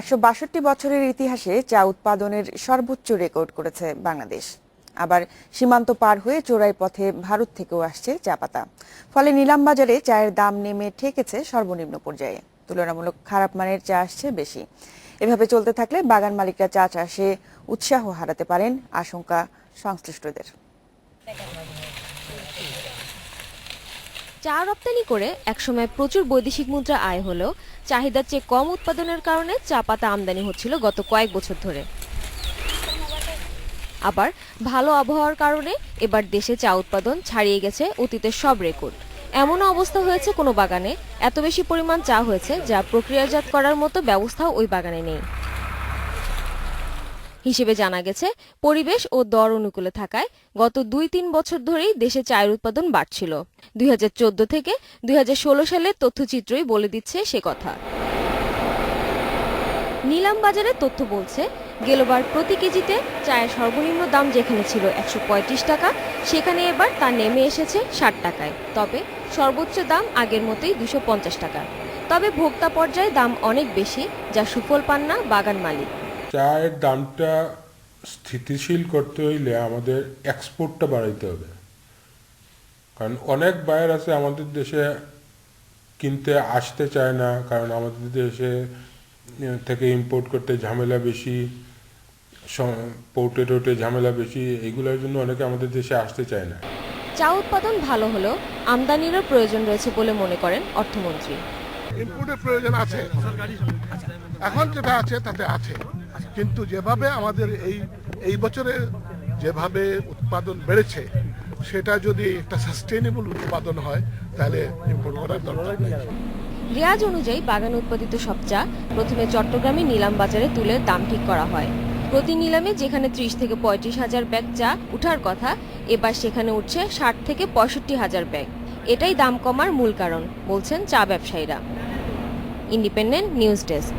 একশো বাষট্টি বছরের ইতিহাসে চা উৎপাদনের সর্বোচ্চ রেকর্ড করেছে বাংলাদেশ। আবার সীমান্ত পার হয়ে চোরাই পথে ভারত থেকেও আসছে চা পাতা। ফলে নিলাম বাজারে চায়ের দাম নেমে ঠেকেছে সর্বনিম্ন পর্যায়ে। তুলনামূলক খারাপ মানের চা আসছে বেশি। এভাবে চলতে থাকলে বাগান মালিকরা চা চাষে উৎসাহ হারাতে পারেন, আশঙ্কা সংশ্লিষ্টদের। চা রপ্তানি করে একসময় প্রচুর বৈদেশিক মুদ্রা আয় হলেও চাহিদার চেয়ে কম উৎপাদনের কারণে চা পাতা আমদানি হচ্ছিল গত কয়েক বছর ধরে। আবার ভালো আবহাওয়ার কারণে এবার দেশে চা উৎপাদন ছাড়িয়ে গেছে অতীতের সব রেকর্ড। এমন অবস্থা হয়েছে কোনো বাগানে। এত বেশি পরিমাণ চা হয়েছে যা প্রক্রিয়াজাত করার মতো ব্যবস্থাও ওই বাগানে নেই। হিসেবে জানা গেছে, পরিবেশ ও দর অনুকূলে থাকায় গত দুই তিন বছর ধরেই দেশে চায়ের উৎপাদন বাড়ছিল। দুই হাজার চোদ্দ থেকে দুই হাজার ষোলো সালের তথ্যচিত্রই বলে দিচ্ছে সে কথা। নিলাম বাজারের তথ্য বলছে, গেলবার প্রতি কেজিতে চায়ের সর্বনিম্ন দাম যেখানে ছিল একশো পঁয়ত্রিশ টাকা, সেখানে এবার তা নেমে এসেছে ষাট টাকায়। তবে সর্বোচ্চ দাম আগের মতোই দুশো টাকা। তবে ভোক্তা পর্যায়ে দাম অনেক বেশি, যা সুফল পান না বাগান মালিক। চায়ের দামটা স্থিতিশীল করতে হইলে আমাদের এক্সপোর্টটা বাড়াইতে হবে। কারণ অনেক বায়ার আছে আমাদের দেশে কিনতে আসতে চায় না, কারণ আমাদের দেশে থেকে ইম্পোর্ট করতে ঝামেলা বেশি পোর্টে টোটে ঝামেলা বেশি এগুলোর জন্য অনেকে আমাদের দেশে আসতে চায় না। চা উৎপাদন ভালো হলেও আমদানিরও প্রয়োজন রয়েছে বলে মনে করেন অর্থমন্ত্রী। ইনপুটের প্রয়োজন আছে। এখন যেটা আছে, তাতে আছে। কিন্তু যেভাবে আমাদের এই এই বছরে যেভাবে উৎপাদন বেড়েছে, সেটা যদি একটা সাস্টেনেবল উৎপাদন হয়, তাহলে ইম্পোর্ট করার দরকার নেই। রেয়াজ অনুযায়ী বাগান উৎপাদিত সব চা প্রথমে চট্টগ্রামে নিলাম বাজারে তুলে দাম ঠিক করা হয়। প্রতি নিলামে যেখানে ত্রিশ থেকে পঁয়ত্রিশ হাজার ব্যাগ চা, উঠার কথা, এবার সেখানে উঠছে ষাট থেকে পঁয়ষট্টি হাজার ব্যাগ। এটাই দাম কমার মূল কারণ বলছেন চা ব্যবসায়ীরা। Independent news desk.